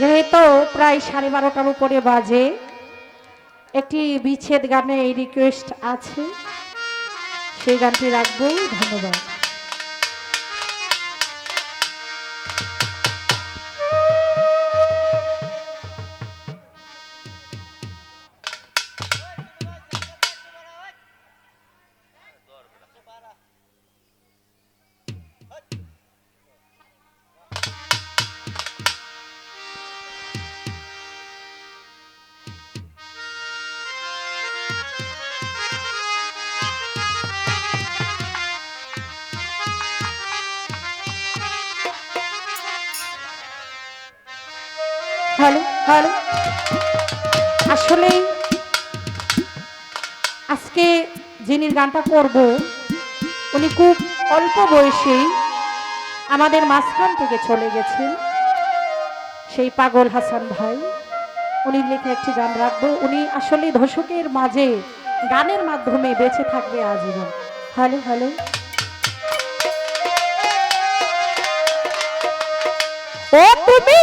যেহেতু প্রায় সাড়ে বারোটার উপরে বাজে, একটি বিচ্ছেদ গানে এই রিকোয়েস্ট আছে। সেই গানটি রাখব ধন্যবাদ। হ্যালো হ্যালো আসলে আজকে যিনি গানটা করব, উনি খুব অল্প বয়সেই আমাদের মাঝখান থেকে চলে গেছেন, সেই পাগল হাসান ভাই। উনি লেখা একটি গান রাখব। উনি আসলে দর্শকের মাঝে গানের মাধ্যমে বেঁচে থাকবে আজীবন। হ্যালো হ্যালো ও, তুমি?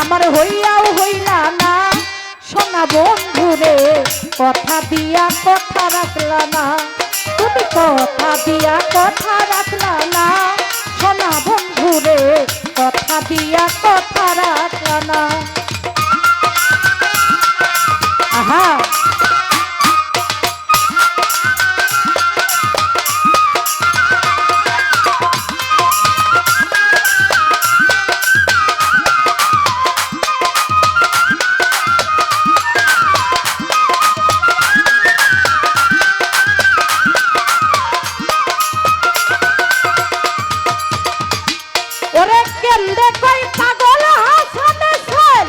আমার হইয়াও হইলা না। সোনা বন্ধু রে, কথা দিয়া কথা রাখলা না। তুমি কথা দিয়া কথা রাখলা না। সোনা বন্ধু রে, কথা দিয়া কথা রাখলা না। আহা! পাগল হাসানে সেল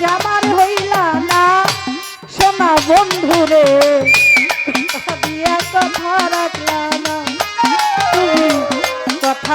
আজ আমার হইলা না। সোনা বন্ধুরে কথা দিয়া কথা রাখলা তুমি কথা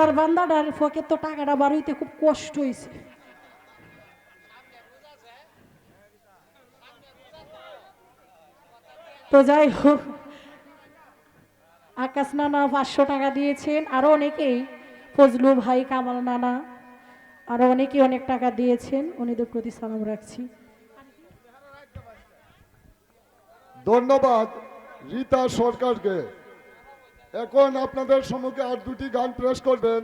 আল্লাহর বান্দাটার ফকে তো টাকাটা বার হইতে খুব কষ্ট হয়েছে তো যাই হোক, আকাশ নানা পাঁচশো টাকা দিয়েছেন, আরও অনেকেই, ফজলু ভাই, কামাল নানা, আরও অনেকেই অনেক টাকা দিয়েছেন উনিদের প্রতি সালাম রাখছি। ধন্যবাদ রীতা সরকারকে। এখন আপনাদের সম্মুখে আর দুটি গান প্রেস করবেন।